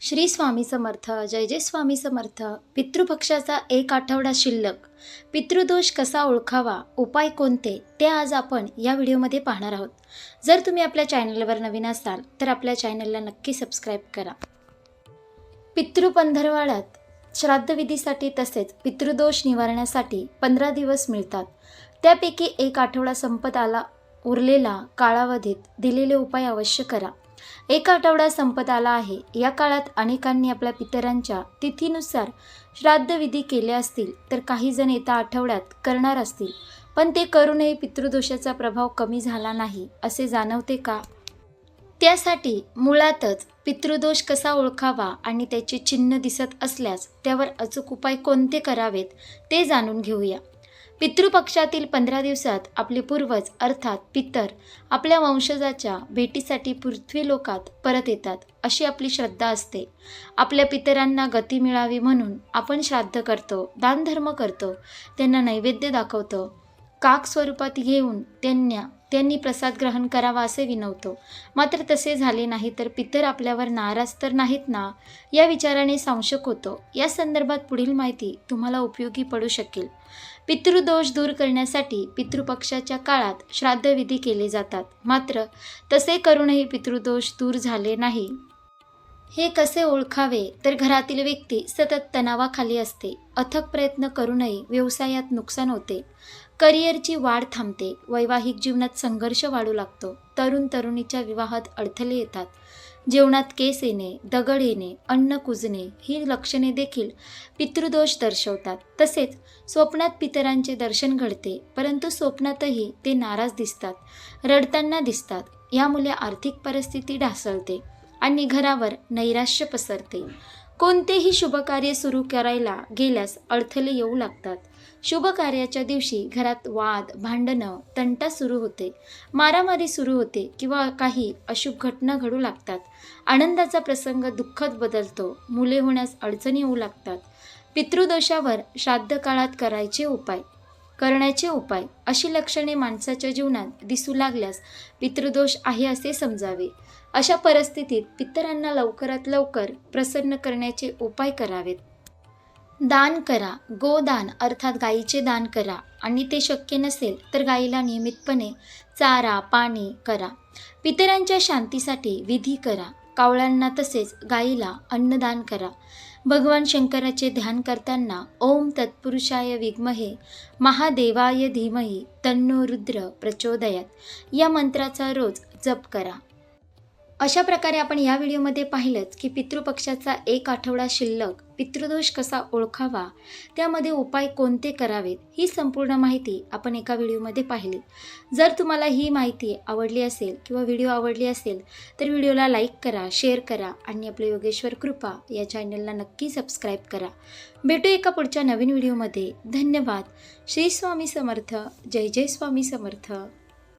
श्री स्वामी समर्थ जय जय स्वामी समर्थ. पितृपक्षाचा एक आठवडा शिल्लक. पितृदोष कसा ओळखावा उपाय कोणते ते आज आपण या व्हिडिओमध्ये पाहणार आहोत. जर तुम्ही आपल्या चॅनलवर नवीन असाल तर आपल्या चॅनलला नक्की सबस्क्राईब करा. पितृपंधरवाड्यात श्राद्धविधीसाठी तसेच पितृदोष निवारण्यासाठी पंधरा दिवस मिळतात. त्यापैकी एक आठवडा संपत आला उरलेला कालावधीत दिलेले उपाय अवश्य करा. एक आठवडा संपत आला आहे. या काळात अनेकांनी आपल्या पितरांच्या तिथीनुसार श्राद्धविधी केले असतील तर काही जण येत्या आठवड्यात करणार असतील. पण ते करूनही पितृदोषाचा प्रभाव कमी झाला नाही असे जाणवते का? त्यासाठी मुळातच पितृदोष कसा ओळखावा आणि त्याचे चिन्ह दिसत असल्यास त्यावर अचूक उपाय कोणते करावेत ते जाणून घेऊया. पितृपक्षातील पंधरा दिवसात आपले पूर्वज अर्थात पितर आपल्या वंशजाच्या भेटीसाठी पृथ्वी लोकात परत येतात अशी आपली श्रद्धा असते. आपल्या पितरांना गती मिळावी म्हणून आपण श्राद्ध करतो दानधर्म करतो त्यांना नैवेद्य दाखवतो. काक स्वरूपात घेऊन त्यांना त्यांनी प्रसाद ग्रहण करावा असे विनवतो. मात्र तसे झाले नाही तर पितर आपल्यावर नाराज तर नाहीत ना? या विचाराने संशक होतो. या संदर्भात पुढील माहिती तुम्हाला उपयोगी पडू शकेल. पितृदोष दूर करण्यासाठी पितृपक्षाच्या काळात श्राद्धविधी केले जातात. मात्र तसे करूनही पितृदोष दूर झाले नाही. हे कसे ओळखावे? तर घरातील व्यक्ती सतत तणावाखाली असते. अथक प्रयत्न करूनही व्यवसायात नुकसान होते. करिअरची वाढ थांबते. वैवाहिक जीवनात संघर्ष वाढू लागतो. तरुण तरुणीच्या विवाहात अडथळे येतात. जेवणात केस येणे दगड येणे अन्न कुजणे ही लक्षणे देखील पितृदोष दर्शवतात. तसेच स्वप्नात पितरांचे दर्शन घडते परंतु स्वप्नातही ते नाराज दिसतात रडताना दिसतात. यामुळे आर्थिक परिस्थिती ढासळते. आणि घरावर नैराश्य पसरते. कोणतेही शुभकार्य सुरू करायला गेल्यास अडथळे येऊ लागतात. शुभ कार्याच्या दिवशी घरात वाद भांडणं तंटा सुरू होते. मारामारी सुरू होते किंवा काही अशुभ घटना घडू लागतात. आनंदाचा प्रसंग दुःखद बदलतो. मुले होण्यास अडचणी येऊ लागतात. पितृदोषावर श्राद्ध काळात करायचे उपाय. करण्याचे उपाय. अशी लक्षणे माणसाच्या जीवनात दिसू लागल्यास पितृदोष आहे असे समजावे. अशा परिस्थितीत पितरांना लवकरात लवकर प्रसन्न करण्याचे उपाय करावेत. दान करा. गोदान अर्थात गाईचे दान करा. आणि ते शक्य नसेल तर गाईला नियमितपणे चारा पाणी करा. पितरांच्या शांतीसाठी विधी करा. कावळ्यांना तसेच गाईला अन्नदान करा. भगवान शंकराचे ध्यान करताना ओम तत्पुरुषाय विग्महे महादेवाय धीमही तन्नो रुद्र प्रचोदयात. या मंत्राचा रोज जप करा. अशा प्रकारे आपण या व्हिडिओमध्ये पाहिलंच की पितृपक्षाचा एक आठवडा शिल्लक पितृदोष कसा ओळखावा त्यामध्ये उपाय कोणते करावेत ही संपूर्ण माहिती आपण एका व्हिडिओमध्ये पाहिली. जर तुम्हाला ही माहिती आवडली असेल किंवा व्हिडिओ आवडली असेल तर व्हिडिओला लाईक करा शेअर करा आणि आपले योगेश्वर कृपा या चॅनलला नक्की सबस्क्राईब करा. भेटू एका पुढच्या नवीन व्हिडिओमध्ये. धन्यवाद. श्री स्वामी समर्थ. जय जय स्वामी समर्थ.